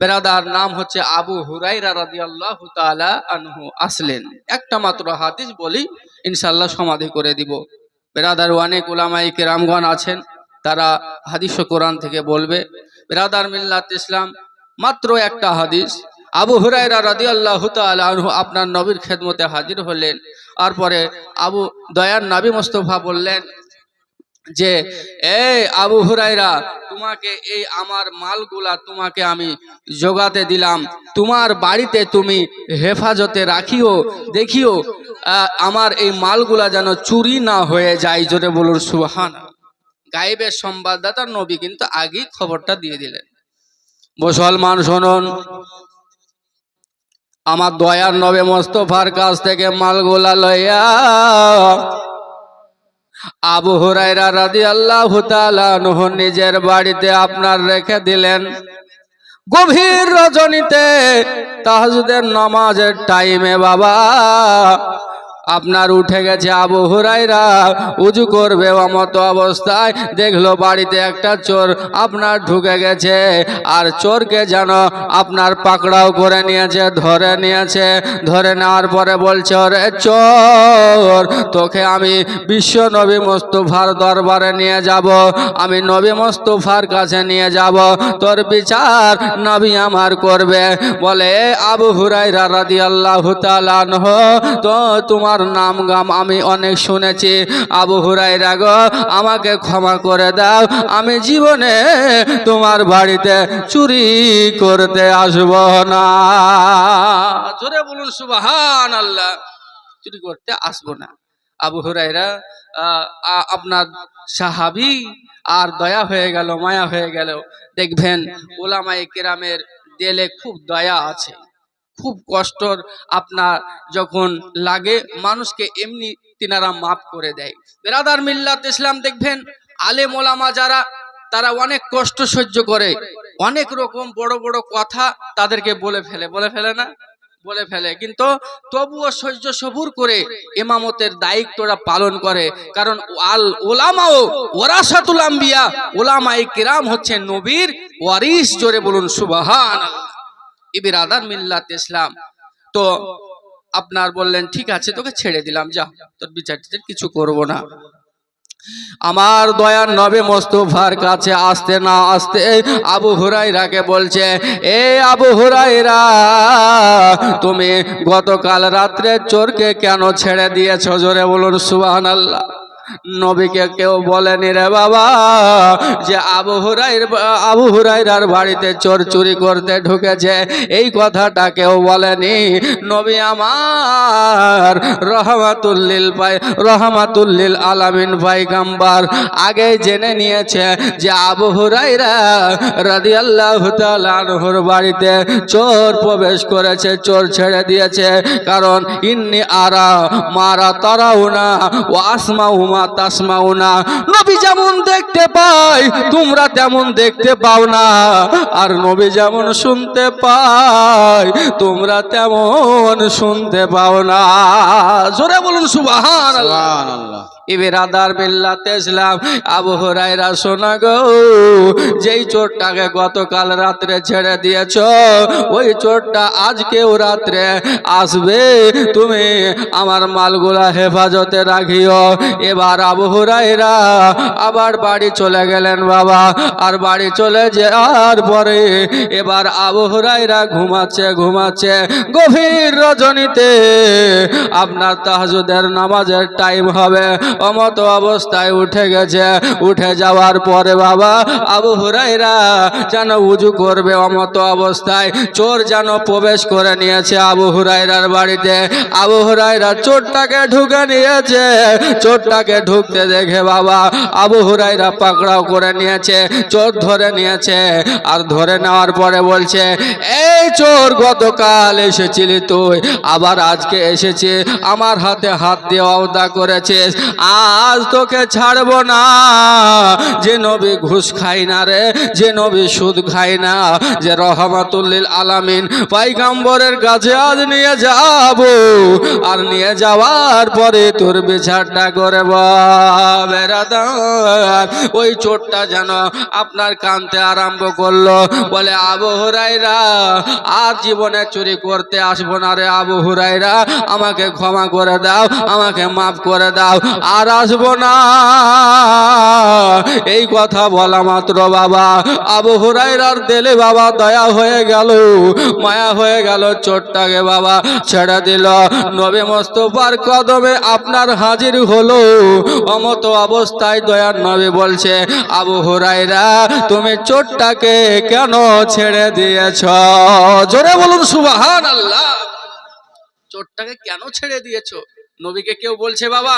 বেরাদার নাম হচ্ছে আবু হুরাইরা রাদিয়াল্লাহু তাআলা আনহু আসলেন। একটা মাত্র হাদিস বলি ইনশাল্লাহ সমাধি করে দিব। বেরাদার অনেক উলামাই কেরামগণ আছেন, তারা হাদিস ও কোরআন থেকে বলবে। বেরাদার মিল্লাত ইসলাম, মাত্র একটা হাদিস। আবু হুরাইরা রাদিয়াল্লাহু আল্লাহ আনহু আপনার নবীর খেদমতে হাজির হলেন। আর পরে আবু, দয়ার নবী মোস্তফা বললেন যে, এই আবু হুরাইরা তোমাকে এই আমার মালগুলা তোমাকে আমি জোগাতে দিলাম। তোমার বাড়িতে তুমি হেফাজতে রাখিও, দেখিও আমার এই মালগুলা যেন চুরি না হয়ে যায়। জোরে বলুন সুহান গাইবের সংবাদদাতা নবী কিন্তু আগেই খবরটা দিয়ে দিলেন। মুসলমান শুনুন, আমার দয়ার নবে মোস্তফার কাছ থেকে মালগুলা লইয়া আবু হুরাইরা রাজি আল্লাহ আনহু নিজের বাড়িতে আপনার রেখে দিলেন। গভীর রজনীতে তাহাজুদের নামাজের টাইমে বাবা আপনার উঠে গেছে আবু হুরাইরা উজু করবে মতো অবস্থায়। দেখল বাড়িতে একটা চোর আপনার ঢুকে গেছে। আর চোরকে যেন আপনার পাকড়াও করে নিয়েছে, ধরে নিয়েছে। ধরে নেওয়ার পরে বলছে, ওরে চোর, তোকে আমি বিশ্ব নবী মোস্তফার দরবারে নিয়ে যাব। আমি নবী মোস্তফার কাছে নিয়ে যাব। তোর বিচার নবী আমার করবে। বলে আবু হুরাইরা তাআলা আনহু, তো তোমার নাম গাম আমি অনেক শুনেছি। আবু হুরাইরা গো, আমাকে ক্ষমা করে দাও। আমি জীবনে তোমার বাড়িতে চুরি করতে আসব না। জোরে বলুন সুবহান আল্লাহ চুরি করতে আসব না। আবু হুরাইরা আপনার সাহাবি আর দয়া হয়ে গেল, মায়া হয়ে গেল। দেখবেন ওলামাই কেরামের দেলে খুব দয়া আছে। খুব কষ্টর আপনার যখন লাগে, মানুষকে এমনি তিনারা মাফ করে দেয়। বেরাদার মিল্লাত ইসলাম দেখবেন, আলেম ওলামা যারা, তারা অনেক কষ্ট সহ্য করে। অনেক রকম বড় বড় কথা তাদেরকে বলে ফেলে। বলে ফেলে না? বলে ফেলে। কিন্তু তবুও সহ্য সবুর করে এমামতের দায়িত্বটা পালন করে। কারণ আল ওলামাও ওরাসাতুল আম্বিয়া ওলামাই কিরাম হচ্ছে নবীর ওয়ারিস জোরে বলুন সুবাহান ইবিরাদার মিল্লাত ইসলাম। তো আপনার বললেন, ঠিক আছে, তোকে ছেড়ে দিলাম, যা, তোর বিচার কিছু করব না। আমার দয়ার নবে মোস্তফার কাছে আসতে না আসতে আবু হুরাইরাকে বলছে, এ আবু হুরাইরা তুমি গতকাল রাত্রে চোরকে কেন ছেড়ে দিয়েছ? জোরে বলুন সুবাহান আল্লাহ নবীকে কেউ বলেনি রে বাবা যে আবু হুরাইর আবু হুরাইরার বাড়িতে চোর চুরি করতে ঢুকেছে। এই কথাটা কেউ বলেনি। নবী আমার রহমাতুল্লিল পাই, রহমাতুল্লিল আলামিন পাইগাম্বার আগে জেনে নিয়েছে যে আবু হুরাইরা রাদিয়াল্লাহু তাআলা আনহুর বাড়িতে চোর প্রবেশ করেছে, চোর ছেড়ে দিয়েছে। কারণ, ইন্নি আরা মারা তারাউনা ও নবী যেমন দেখতে পাই তোমরা তেমন দেখতে পাও না। আর নবী যেমন শুনতে পাই তোমরা তেমন শুনতে পাও না। জোরে বলুন সুবাহ সুবহানাল্লাহ। এবার আদার বিল্লাতে ইসলাম আবু হুরাইরা শোনা গো, যেই চোরটাকে গতকাল রাত্রে ছেড়ে দিয়েছ, ওই চোরটা আজকেও রাত্রে আসবে। তুমি আমার মালগুলা হেফাজতে রাখিও। এবার আবু হুরাইরা আবার বাড়ি চলে গেলেন বাবা, আর বাড়ি চলে যাওয়ার পরে এবার আবু হুরাইরা ঘুমাচ্ছে ঘুমাচ্ছে গভীর রজনীতে। আপনার তাহাজুদের নামাজের টাইম হবে। অমত অবস্থায় উঠে গেছে। উঠে যাওয়ার পরে বাবা আবু হুরাইরা যেন উজু করবে অমত অবস্থায়। চোর যেন প্রবেশ করে নিয়েছে আবু হুরাইরার বাড়িতে। আবু হুরাইরা চোরটাকে ঢুকে নিয়েছে। চোরটাকে ঢুকতে দেখে বাবা আবু হুরাইরা পাকড়াও করে নিয়েছে, চোর ধরে নিয়েছে আর ধরে নেওয়ার পরে বলছে, এই চোর, গতকাল এসেছিলি তুই, আবার আজকে এসেছে আমার হাতে হাত দিয়ে অবদা করেছিস আজ তোকে ছাড়বো না। যে নবী ঘুষ খায় না রে, যে নবী সুদ খায় না, যে রহমাতুল্লিল আলামিন পাইগাম্বরের কাছে আজ নিয়ে যাব। আর নিয়ে যাওয়ার পরে তোর বিচারটা করে বেড়াদার ওই চোরটা যেন আপনার কানতে আরম্ভ করল। বলে, আবু হুরাইরা আর জীবনে চুরি করতে আসব না রে আবু হুরাইরা আমাকে ক্ষমা করে দাও, আমাকে মাফ করে দাও। আর আসব না। এই কথা বলা মাত্র বাবা। আবু হুরাইরার দিলে বাবা দয়া হয়ে গেল। মায়া হয়ে গেল চোরটাকে বাবা। ছেড়ে দিল। নবী মোস্তফার কদমে আপনার হাজির হলো। অমত অবস্থায় দয়ার নবী বলছে, আবু হুরাইরা তুমি চোরটাকে কেন ছেড়ে দিয়েছ? জোরে বলুন সুবাহান আল্লাহ চোরটাকে কেন ছেড়ে দিয়েছ? নবীকে কেউ বলছে, বাবা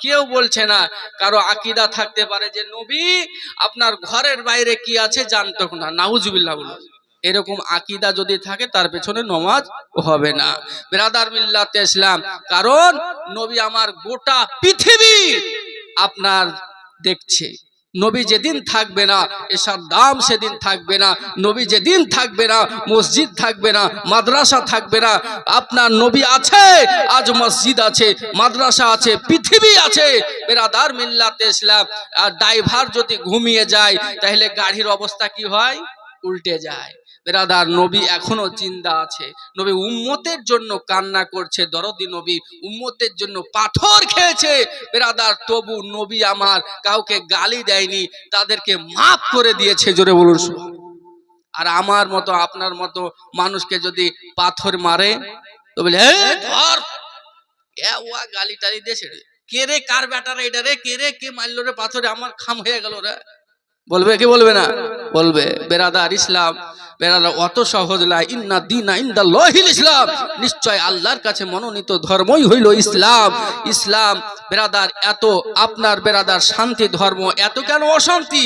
কেউ বলছে না, কারও আকিদা থাকতে পারে যে, নবী, আপনার ঘরের বাইরে কি আছে জানতো না। নাউজুবিল্লাহ বলুন। এরকম আকিদা যদি থাকে, তার পেছনে নমাজ হবে না। বেরাদার মিল্লাতে ইসলাম, কারণ নবী আমার গোটা পৃথিবী আপনার দেখছে। নবী যেদিন থাকবে না, এসার দাম সেদিন থাকবে না, নবী যেদিন থাকবে না, মসজিদ থাকবে না, মাদ্রাসা থাকবে না, আপনার নবী আছে, আজ মসজিদ আছে, মাদ্রাসা আছে, পৃথিবী আছে, বেরাদার মিল্লাতে ইসলাম, আর ড্রাইভার যদি ঘুমিয়ে যায়, তাহলে গাড়ির অবস্থা কি হয়? উল্টে যায়। বেরাদার, নবী এখনও চিন্তা আছে। নবী উম্মতের জন্য কান্না করছে, দরদি নবী উম্মতের জন্য পাথর খেয়েছে। বেরাদার, তবু নবী আমার কাউকে গালি দেয়নি, তাদেরকে মাফ করে দিয়েছে, জোরে বলুন আর আমার মতো, আপনার মতো মানুষকে যদি পাথর মারে, তো বলে ধর! ওয়া গালি টালি দিয়েছে রে? কে রে, কার ব্যাটার এটা রে? কে রে, কে মারলো রে? পাথরে আমার খাম হয়ে গেল রে। বলবে কি বলবে না? বলবে, বেরাদার ইসলাম, বেরাদার অত সহজ না, ইন্না দিনা ইন্দা লহিল ইসলাম। নিশ্চয় আল্লাহর কাছে মনোনীত ধর্মই হইল ইসলাম। ইসলাম বেরাদার এত, আপনার বেরাদার শান্তি ধর্ম এত কেন অশান্তি?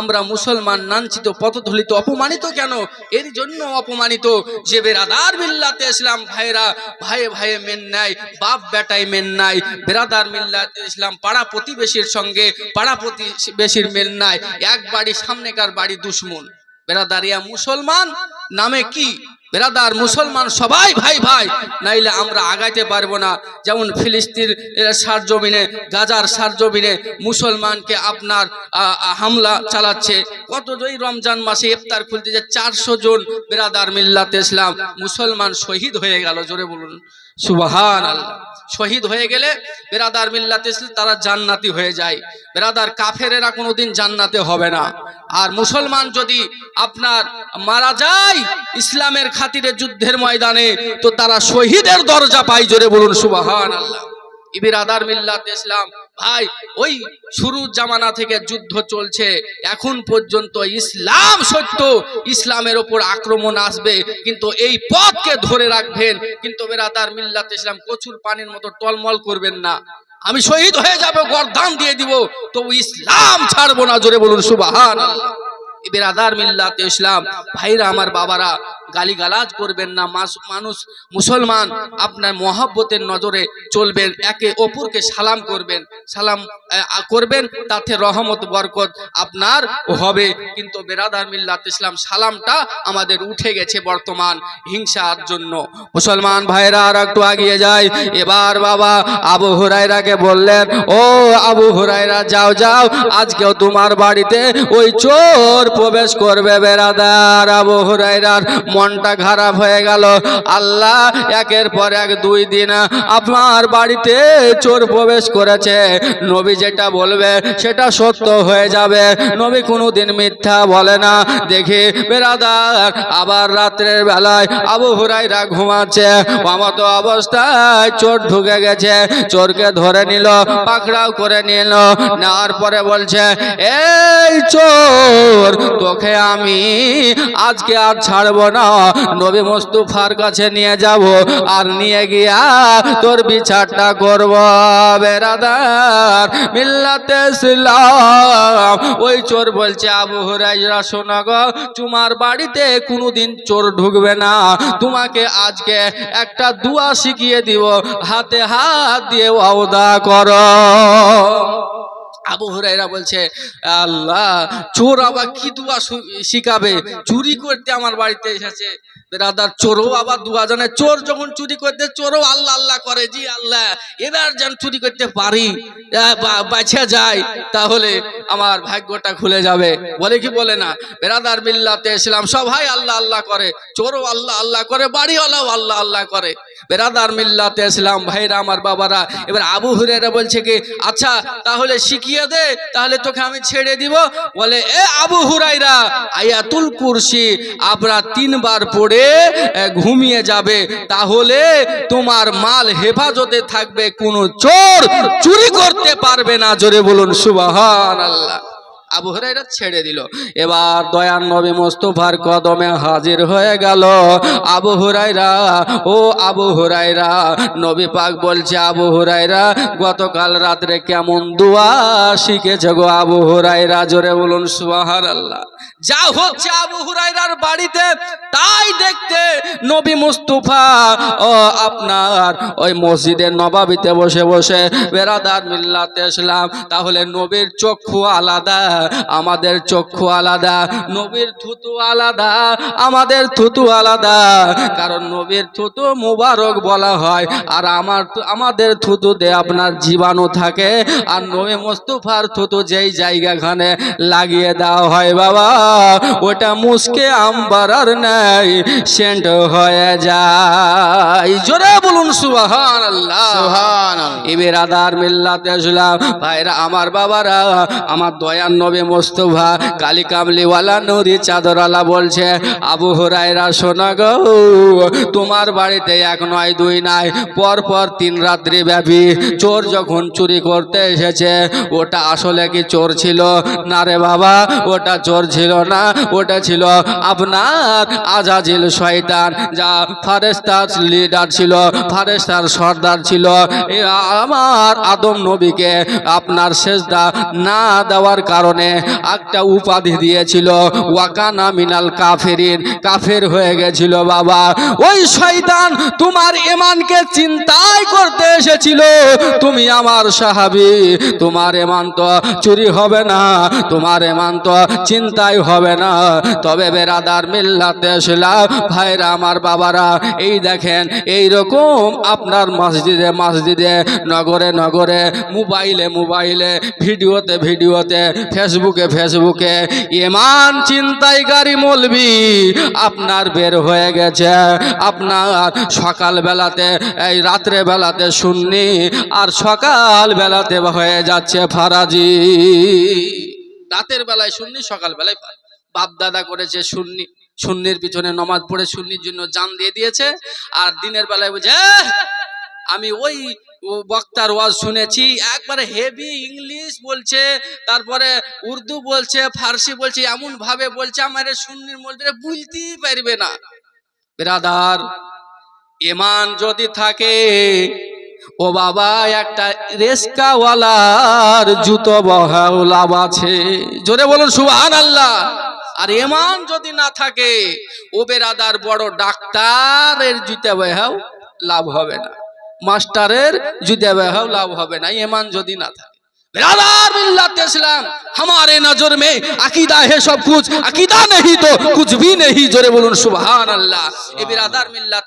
আমরা মুসলমান লাঞ্ছিত পথধলিত, অপমানিত কেন? এর জন্য অপমানিত। যে বেরাদার মিল্লাতে ইসলাম ভাইরা ভাইয়ে ভাইয়ে মেন নাই, বাপ বেটায় মেন নাই, বেরাদার মিল্লাতে ইসলাম পাড়া প্রতিবেশীর সঙ্গে পাড়া প্রতিবেশীর মেন নাই, এক বাড়ি সামনেকার বাড়ি দুশ্মন। বেরাদারিয়া মুসলমান নামে কি? বেরাদার, মুসলমান সবাই ভাই ভাই, নাইলে আমরা আগাইতে পারব না। যেমন ফিলিস্তিন সার জমিনে, গাজার সার জমিনে মুসলমানকে আপনার হামলা চালাচ্ছে। কত ওই রমজান মাসে ইফতার খুলতে যে চারশো জন বেরাদার মিল্লাতে ইসলাম মুসলমান শহীদ হয়ে গেল, জোরে বলুন। সুবাহান আল্লাহ শহীদ হয়ে গেলে বেরাদার মিল্লাতে ইসলাম, তারা জান্নাতি হয়ে যায়। বেরাদার কাফেরেরা কোনোদিন জান্নাতে হবে না। আর মুসলমান যদি আপনার মারা যায় ইসলামের খাতিরে যুদ্ধের ময়দানে, তো তারা শহীদের দরজা পায় জোরে বলুন সুবাহান আল্লাহ ইবিরাদার মিল্লাত ইসলাম, ভাই, ওই শুরুর জামানা থেকে যুদ্ধ চলছে, এখন পর্যন্ত ইসলাম সত্য, ইসলামের ওপর আক্রমণ আসবে, কিন্তু এই পথকে ধরে রাখবেন, কিন্তু বেরাদার মিল্লাত ইসলাম কচুর পানির মতো টলমল করবেন না। আমি শহীদ হয়ে যাব গরদান দিয়ে দিব। তবু ইসলাম ছাড়বো না জোরে বলুন সুবাহান বেরাদার মিল্লাতে ইসলাম। ভাইরা আমার বাবারা, গালিগালাজ করবেন না। মানুষ, মুসলমান আপনার মহাব্বতের নজরে চলবেন, একে অপরকে সালাম করবেন। সালাম করবেন, তাতে রহমত, বরকত আপনার হবে। কিন্তু বেরাদার মিল্লাত ইসলাম, সালামটা আমাদের উঠে গেছে বর্তমান হিংসার জন্য। মুসলমান ভাইরা আর একটু আগিয়ে যায় এবার বাবা আবু হুরাইরাকে বললেন, ও আবু হুরাইরা যাও যাও, আজকেও তোমার বাড়িতে ওই চোর প্রবেশ করবে বেরাদার আবু হুরাইরার মনটা খারাপ হয়ে গেল। আল্লাহ একের পর এক দুই দিন আপনার বাড়িতে চোর প্রবেশ করেছে। নবী যেটা বলবে সেটা সত্য হয়ে যাবে। নবী কোনো দিন মিথ্যা বলে না। দেখি বেরাদার আবার রাত্রের বেলায় আবু হুরাইরা ঘুমাচ্ছে। মতো অবস্থায় চোর ঢুকে গেছে। চোরকে ধরে নিল, পাকড়াও করে নিল। নেওয়ার পরে বলছে, এই চোর তোকে আমি আজকে আর ছাড়বো না। নবী মুস্তুফার কাছে নিয়ে যাব আর নিয়ে গিয়া তোর বিচারটা করব। বেরাদার, মিল্লাতে ইসলাম। ওই চোর বলছে, আবু হুরাইরা গো, তোমার বাড়িতে কোনোদিন চোর ঢুকবে না। তোমাকে আজকে একটা দুয়া শিখিয়ে দিব। হাতে হাত দিয়ে ওয়াদা করো। আবু হুরাইরা বলছে আল্লাহ চোর আবার কি দুয়া শিখাবে? চুরি করতে আমার বাড়িতে এসেছে। বেরাদার চোরও আবার দুয়া জানে। চোর যখন চুরি করতে চোরও আল্লাহ আল্লাহ করে। জি আল্লাহ এবার যেন চুরি করতে পারি আহ, বা- যায় তাহলে আমার ভাগ্যটা খুলে যাবে। বলে কি বলে না? বেরাদার মিল্লাতে ইসলাম সবাই আল্লাহ আল্লাহ করে। চোরও আল্লাহ আল্লাহ করে বাড়িওয়ালাও আল্লাহ আল্লাহ করে। বেরাদার মিল্লাতে ইসলাম ভাইরা আমার বাবারা। এবার আবু হুরেরা বলছে কি আচ্ছা তাহলে শিখিয়ে দে, তাহলে তোকে আমি ছেড়ে দিব। বলে, এ আবু হুরাইরা আয়াতুল কুরসি, আবরা তিনবার পড়ে ঘুমিয়ে যাবে। তাহলে তোমার মাল হেফাজতে থাকবে, কোনো চোর চুরি করতে পারবে না। জোরে বলুন সুবাহ আল্লাহ আবু হুরাইরা ছেড়ে দিল। এবার দয়ান নবী মোস্তফার কদমে হাজির হয়ে গেল। আবু হুরাইরা ও আবু হুরাইরা নবী পাক বলছে, আবু হুরাইরা গতকাল রাত্রে কেমন দোয়া শিখেছে গো আবু হুরাইরা জোরে বলুন সুহার আল্লাহ যা হচ্ছে আবু হুরাইরার বাড়িতে, তাই দেখতে নবী মুস্তফা, ও আপনার ওই মসজিদের নবাবিতে বসে বসে বেরাদার মিল্লাতে আসলাম। তাহলে নবীর চক্ষু আলাদা, আমাদের চক্ষু আলাদা, নবীর থুতু আলাদা, আমাদের থুতু আলাদা। কারণ নবীর থুতু মুবারক বলা হয়, আর আমার আমাদের থুতুতে আপনার জীবাণু থাকে। আর নবী মুস্তফার থুতু যেই জায়গাখানে লাগিয়ে দেওয়া হয় বাবা ওটা মুসকে আম্বারার নাই সেন্ট হয়ে যায়। জোরে বলুন সুবহান এবার আদার মিল্লাতে আসলাম। ভাইরা আমার বাবারা আমার দয়ার নবী মোস্তফা কালী কামলিওয়ালা নুরি চাদরওয়ালা বলছে আবু হুরাইরা শোনা গো তোমার বাড়িতে এক নয় দুই নাই পর পর তিন রাত্রি ব্যাপী চোর যখন চুরি করতে এসেছে ওটা আসলে কি চোর ছিল? না রে বাবা ওটা চোর ছিল না, ওটা ছিল আপনার আজাজিল শয়তান, যা ফারেস্তার লিডার ছিল, ফারেস্তার সর্দার ছিল। আমার আদম নবীকে আপনার সেজদা না দেওয়ার কারণে একটা উপাধি দিয়েছিল, ওয়াকানা মিনাল কাফেরিন, কাফের হয়ে গেছিল বাবা। ওই শয়তান তোমার এমানকে চিন্তাই করতে এসেছিল। তুমি আমার সাহাবি, তোমার এমান তো চুরি হবে না, তোমার এমান তো চিন্তাই হবে না। তবে বেরাদার মিল্লাতে আসলাম ভাইরা, আমার বাবারা, এই দেখেন এই রকম আপনার মসজিদে মসজিদে, নগরে নগরে, মোবাইলে মোবাইলে, ভিডিওতে ভিডিওতে, ফেসবুকে ফেসবুকে, ইমান চিন্তাইকারী মলবি আপনার বের হয়ে গেছে। আপনার সকাল বেলাতে এই রাত্রে বেলাতে শুননি আর সকাল বেলাতে হয়ে যাচ্ছে ফারাজি। রাতের বেলায় শুননি সকাল বেলায়। বাপ দাদা করেছে শুননি শূন্যের পিছনে নমাজ পড়ে শূন্যের জন্য জান দিয়ে দিয়েছে আর দিনের বেলায় বুঝে "আহ, আমি ওই বক্তার ওয়াজ শুনেছি একবারে হেভি ইংলিশ বলছে তারপরে উর্দু বলছে ফার্সি বলছে এমন ভাবে বলছে আমার শূন্যের মধ্যে বুঝতেই পারবে না ব্রাদার এমান যদি থাকে ও বাবা, একটা রেস্কাওয়ালার জুতো লাভ আছে। জোরে বলুন সুবাহান আল্লাহ আর এমান যদি না থাকে ওবেরাদার বড় ডাক্তারের জুতে বেহাও লাভ হবে না। মাস্টারের জুতে বেহাও লাভ হবে না এমান যদি না থাকে। برادر ملت اسلام ہمارے نظر میں عقیدہ ہے سب کچھ عقیدہ نہیں تو کچھ بھی نہیں جورے بولن سبحان اللہ یہ برادر ملت